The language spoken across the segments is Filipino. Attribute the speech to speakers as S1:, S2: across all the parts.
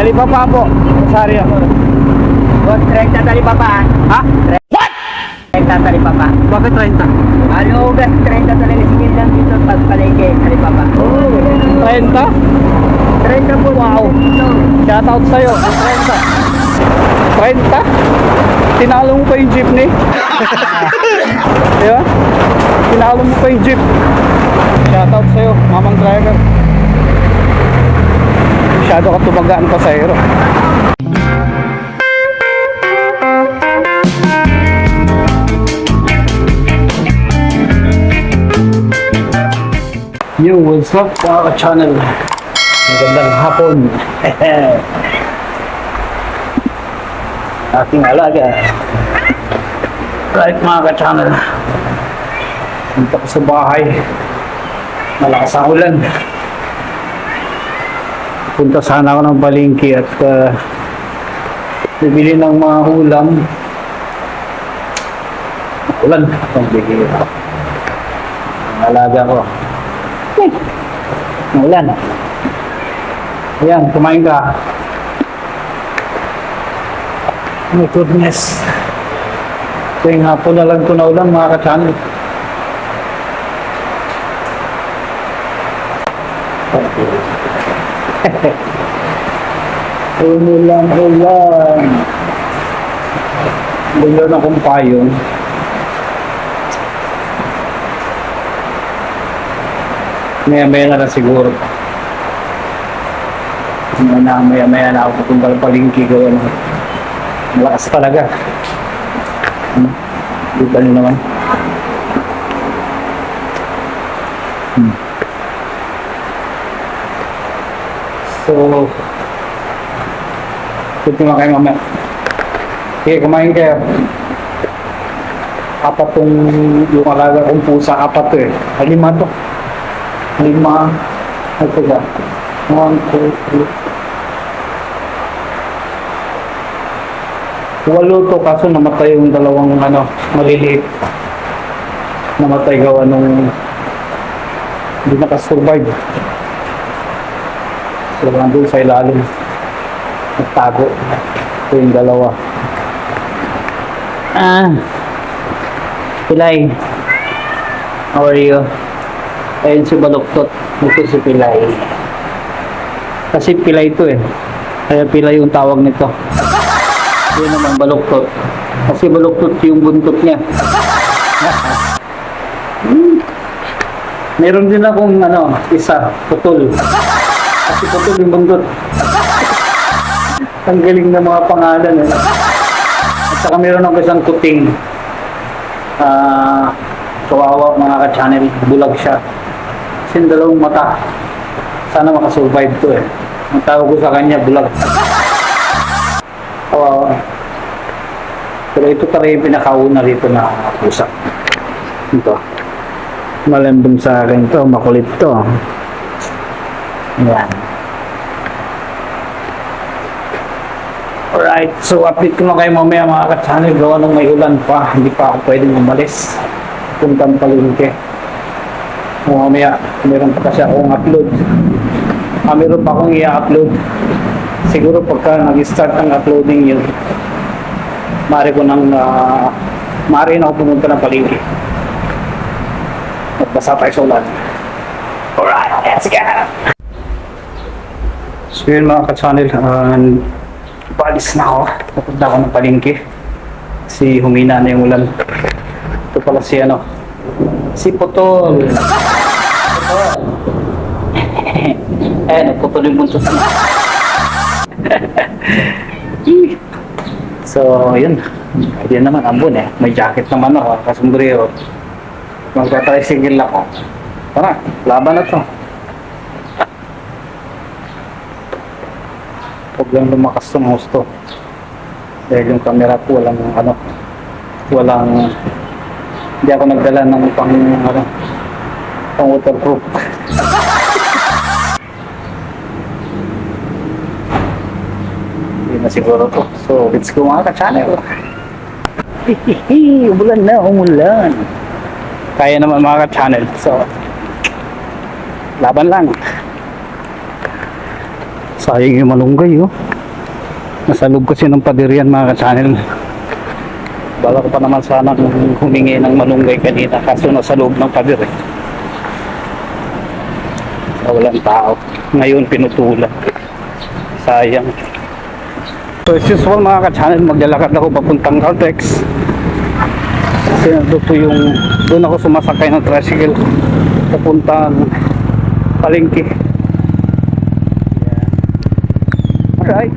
S1: Talipapa po. Rosario.
S2: Boss, 30 talipapa.
S1: Ha?
S2: What? 30 talipapa.
S1: Bakit 30?
S2: Ano gas 30 talipapa lang dito pag palengke talipapa.
S1: Oh, 30?
S2: 30 po
S1: Wow. Shout out sa'yo. 30. 30? Tinalo mo pa yung jeepney? Di ba? Tinalo mo pa yung jeep. Shout out sa'yo, mamang driver. Masyado ka tumagaan pa sa hero. Yo, what's up mga ka-channel? Magandang hapon. Ating alaga. Right mga ka-channel. Punta ko sa bahay. Malakas ang ulan. Punta sana ako ng balingki at uh, bibili ng mga ulam. Ulan. Ang bigay Ang alaga ko. Ulan. Ayan, kumain ka. Oh my goodness. Tuwing hapon na lang ito na ulan, mga ka-channel. Umulan, ulan. Bigla na kong payon. Maya maya na lang siguro. Maya na, maya maya na ako ng palingki ko. Ano. Malakas talaga. Hmm. Dito nyo naman. Hmm. So, Kunti nga kayo mamaya. Sige, kumain kayo. Apat tong yung alaga kong pusa, apat to eh. Ay, lima to. Lima. Ito ba? One, two, three. Walo to kaso namatay yung dalawang ano, maliliit. Namatay gawa nung hindi nakasurvive. So, nandun sa ilalim. Nagtago. Ito yung dalawa. Ah. Pilay. How are you? Ayun si Baloktot. Ito si Pilay. Kasi Pilay ito eh. Kaya Pilay yung tawag nito. Yun naman Baloktot. Kasi Baloktot yung buntot niya. Hmm. Meron din akong ano, isa, putol. Kasi putol yung buntot. Ang galing ng mga pangalan. Eh. At saka meron ako isang kuting. Ah, kawawa mga ka-channel. Bulag siya. Kasi dalawang mata. Sana makasurvive to eh. Ang tawag ko sa kanya, bulag. Kawawa. Pero ito talaga yung pinakauna rito na pusa. Ito. Malambing sa akin to. Makulit to. Yan. Alright, so update ko lang kayo mamaya mga ka-channel gawa nung may ulan pa, hindi pa ako pwedeng umalis. Puntang palengke. So, mamaya, meron pa kasi akong upload. Ah, meron pa akong i-upload. Siguro pagka nag-start ang uploading yun, maaari ko nang, uh, maaari na ako pumunta ng palengke. At basa tayo sa ulan. Alright, let's go! So yun mga ka-channel, uh, Paalis na ako. Pupunta ako ng palengke. Si humina na yung ulan. Ito pala si ano. Si Putol. Putol. eh, nagputol yung buntot niya. so, yun. Ayun naman, ambon eh. May jacket naman ako, kasombrero. Magta-tricycle ako. Tara, laban na to. Lang lumakas ng husto. Dahil yung camera ko walang ano, walang hindi ako nagdala ng pang ano, pang waterproof. Hindi na siguro to. So, let's go mga ka-channel. Hihihi, umulan na, umulan. Kaya naman mga ka-channel. So, laban lang. Sayang yung malunggay, oh. Nasa loob kasi ng pader yan, mga ka-channel. Bala pa naman sana humingi ng malunggay kanina, kaso nasa loob ng pader, eh. Walang tao. Ngayon, pinutulan. Sayang. So, as usual, mga ka-channel, maglalakad ako papuntang Caltex. Kasi nandito yung, doon ako sumasakay ng tricycle papuntang palengke. Alright.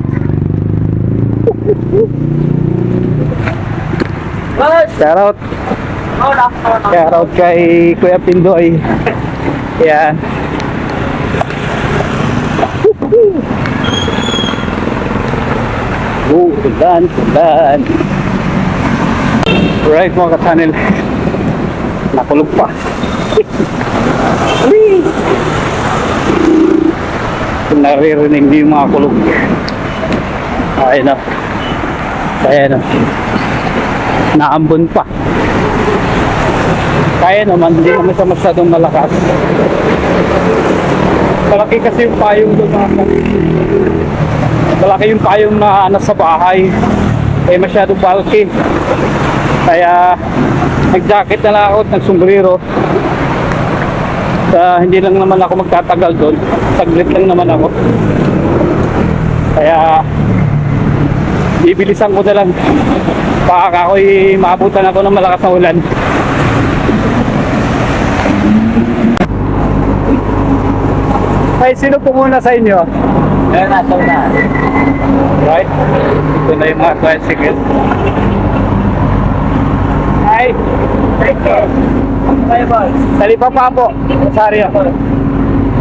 S1: Shout out. Shout out kay Kuya Pindoy. Yan. Oh, ulan, ulan. Alright mga ka-channel. Nakulog pa. Whee! Naririnig niyo yung mga kulog. Ayun na. Ayan na. Naambon pa. Kaya naman, hindi naman siya masyadong malakas. Malaki kasi yung payong doon mga Malaki yung payong na nasa bahay. Eh masyadong bulky. Kaya nag-jacket na lang ako at nagsombrero. Sa hindi lang naman ako magtatagal doon. Saglit lang naman ako. Kaya bibilisan ko na lang. Baka ako'y maabutan ako ng malakas na ulan. Ay, sino po muna sa inyo?
S2: Meron na ito na.
S1: Right? Ito na yung mga tricycle. Ay,
S2: Tayo boss.
S1: Talipa pa po. Rosario.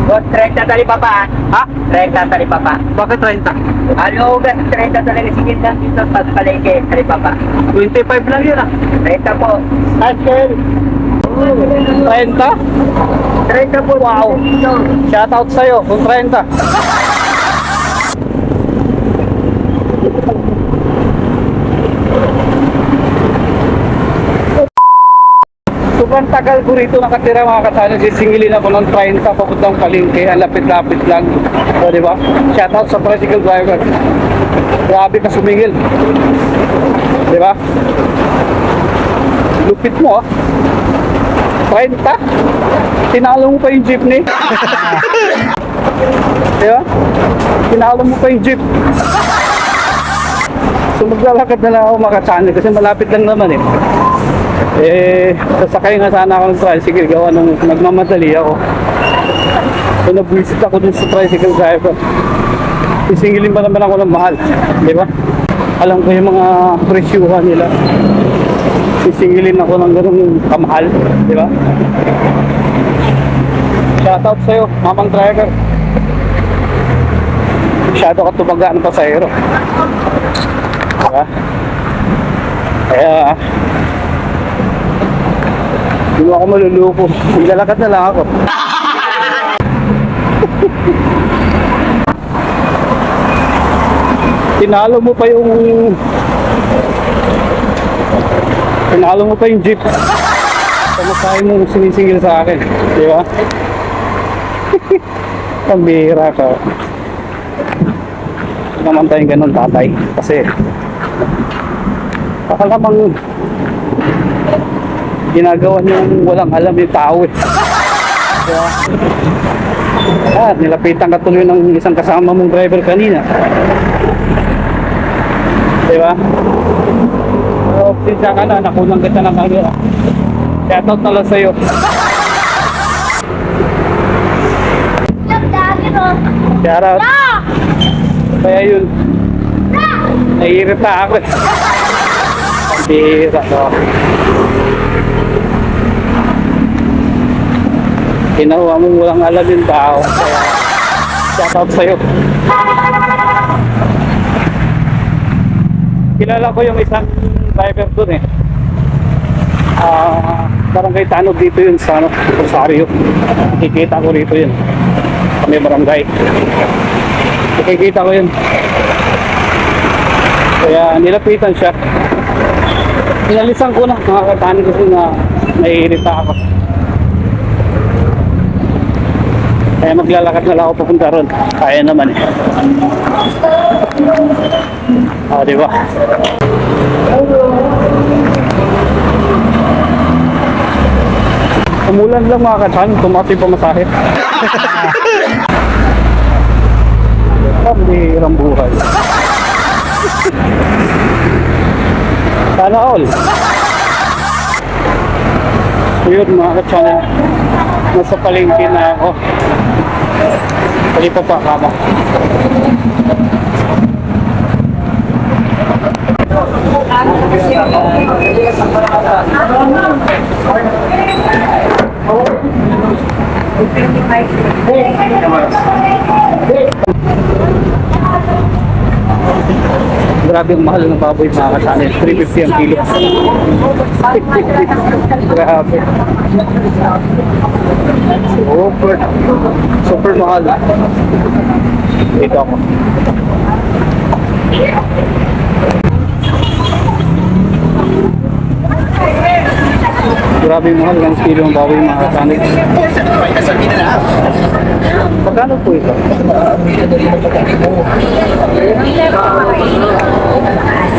S2: Boss, 30 tali pa pa.
S1: Ha?
S2: 30 tali pa pa.
S1: Bakit 30?
S2: Ano ba? 30 talaga sige lang dito pag palengke. Tali pa pa.
S1: 25 lang yun ah.
S2: 30 po.
S1: Cycle. 30?
S2: 30 po.
S1: Wow.
S2: Dito.
S1: Shoutout sa'yo kung 30. Sobrang tagal ko rito nakatira mga kasano. Sisingilin ako ng 30 papuntang palengke. Ang lapit-lapit lang. O, di ba? Shoutout sa tricycle driver. Grabe ka sumingil. Di ba? Lupit mo ah. 30? Tinalo mo pa yung jeepney. Di ba? Tinalo mo pa yung jeep. So maglalakad na lang ako makachannel kasi malapit lang naman eh. Eh, sasakay nga sana ako ng tricycle gawa nung nagmamadali ako. So nag-visit ako dun sa tricycle driver. Isingilin pa naman ako ng mahal. Di ba? Alam ko yung mga presyuhan nila. Sisingilin ako ng ganun kamahal. Di ba? Shoutout sa'yo, mamang driver. Masyado ka tumaga ng pasahero. Diba? Kaya, hindi mo ako maluluko. Maglalakad na lang ako. Tinalo mo pa yung Tinalo mo pa yung jeep. Kamasay mo sinisingil sa akin. Di ba? Pambihira ka. Naman tayong ganun tatay. Kasi baka namang ginagawa niyong walang alam yung tao eh. Diba? Ah, nilapitan ka tuloy ng isang kasama mong driver kanina. Diba? Pero sinsya ka na, nakulang kita ng ano. ah. Shoutout na lang sa'yo. Shoutout. Kaya yun, naiirita ako eh. Ang bihira to. Ginawa mong walang alam yung tao. Kaya, shoutout sa'yo. Kilala ko yung isang driver dun eh. Ah, barangay Tanog dito yun sa ano, Rosario. Nakikita ko rito yun. Kami barangay. Nakikita ko yun. Kaya nilapitan siya. Inalisan ko na mga katani kasi na naiirita ako. Kaya maglalakad na lang ako papunta ron. Kaya naman eh. Ah, di ba? Umulan lang mga katsan, tumati pa masahe. Pambihirang buhay. Sana all. So yun mga ka-channel, nasa palengke na ako. Palipa pa kama. Grabe ang mahal ng baboy mga ka-channel. 350 ang kilo. Grabe. Super. Super mahal. Dito ako. Grabe mahal ng kilo ng baboy mga ka-channel. Magkano po ito?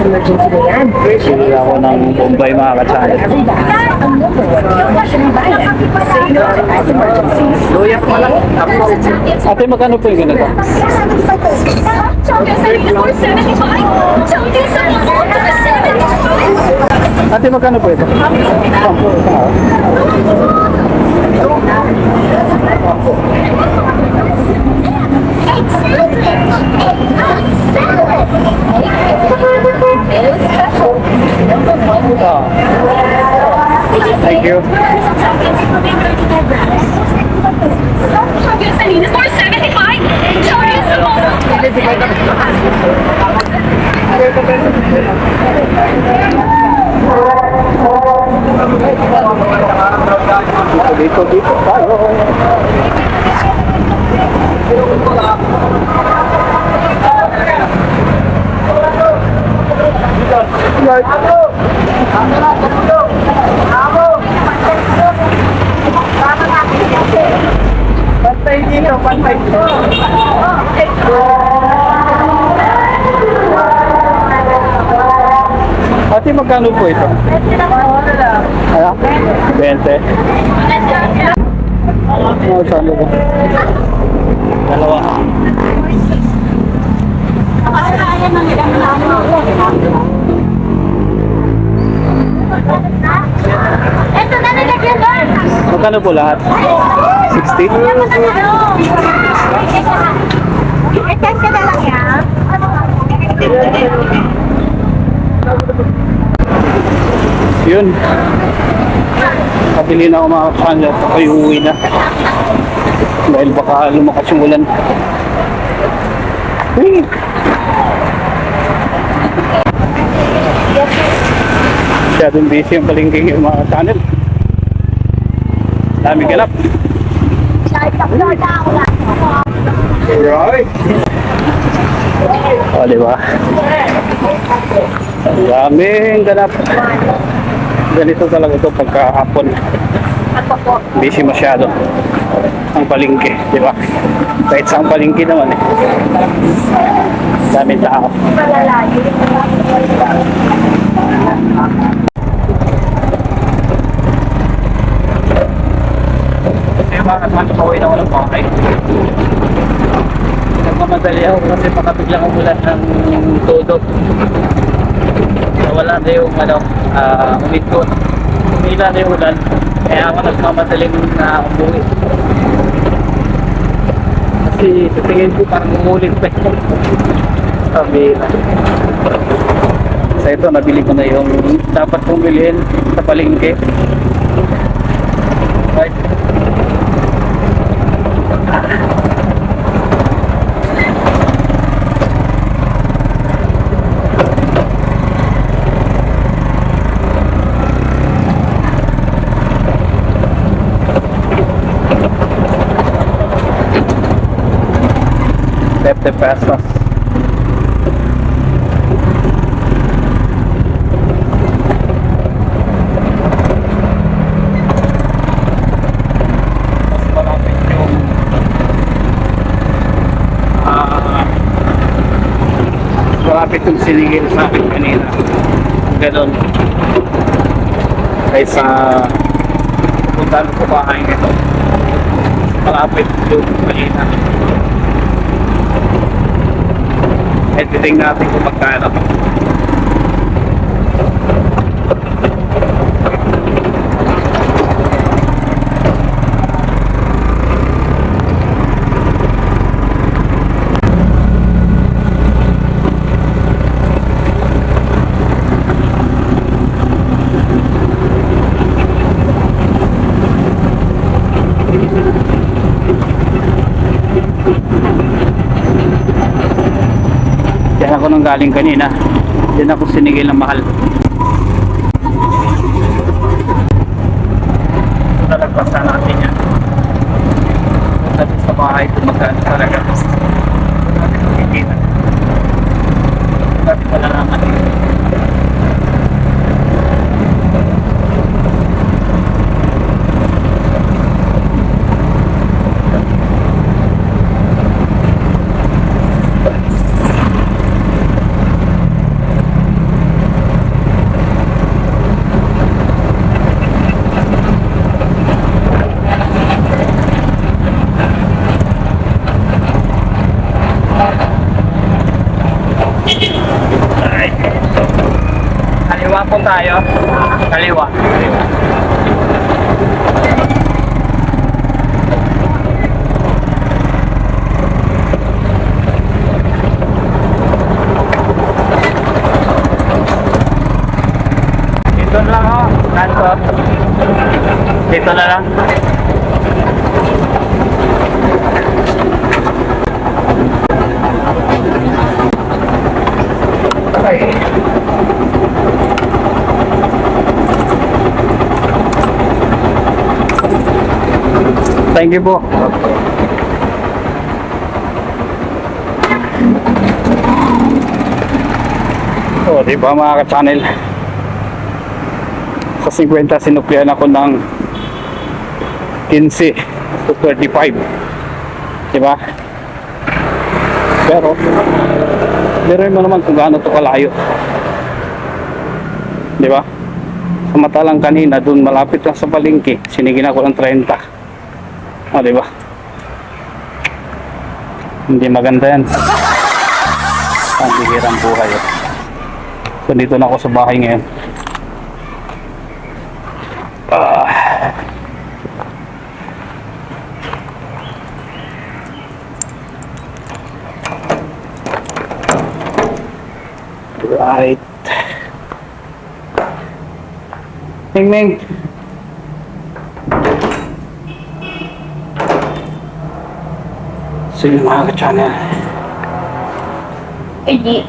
S3: Emergency na yan.
S1: Bili ako ng Bombay mga ka-channel.
S3: Ang number one sitwasyon ng bayan sa inyong at emergencies.
S2: Luya pa lang.
S1: Ate, magkano po yung ganito? Ate, magkano po ito? Ah. Ah. Thank you. Dito, dito tayo.
S2: Pantay dito, pantay dito.
S1: Ate, magkano po ito? Ano? 20. Dalawa.
S4: Ito na nilagyan doon.
S1: Magkano po lahat? 60?
S4: I-test ka na lang yan.
S1: Yun. Kabili na ako mga kapanya at ako'y uwi na. Dahil baka lumakas yung ulan. Hey. Masyadong busy yung palingking yung mga channel. Daming ganap. Right. O, di ba? Daming ganap. Ganito talaga ito pagkahapon. Busy masyado ang palingki, di ba? Kahit sa palingki naman eh. Daming tao. Kasi bakit man pauwi na ako ng pakay? Nagmamadali ako kasi baka biglang umulan ng todo. Wala na yung ano, uh, umikot. Umila na yung ulan. Kaya ako nagmamadaling na umuwi. Kasi sa tingin ko parang umulit pa na. Sa ito, nabili ko na yung dapat kong bilhin sa palengke. Right. 50 pesos. Mas malapit yung uh, malapit yung siligil sa akin kanina. Ganon. Kaysa puntahan ko bahay nito. Malapit yung kanina. Eh, titingnan natin kung magkano. Ako nang galing kanina. Diyan ako sinigil ng mahal. Nalagpasan natin yan. Natin sa bahay kung tayo. Kaliwa. Dito na lang oh. Kanto. Dito na lang. Ay. Thank you po. Oh, di ba mga ka-channel? Sa 50 sinuklian ako ng 15 to 35. Di ba? Pero, Meron mo naman kung gaano to kalayo. Di ba? Samantalang kanina, dun malapit lang sa palengke, sinigin ako ng 30. O, di ba? Hindi maganda yan. Ang bihirang buhay. oh. So, dito na ako sa bahay ngayon. Ah. Right. Ming Ming. So yun mga ka-channel.
S3: Eh di,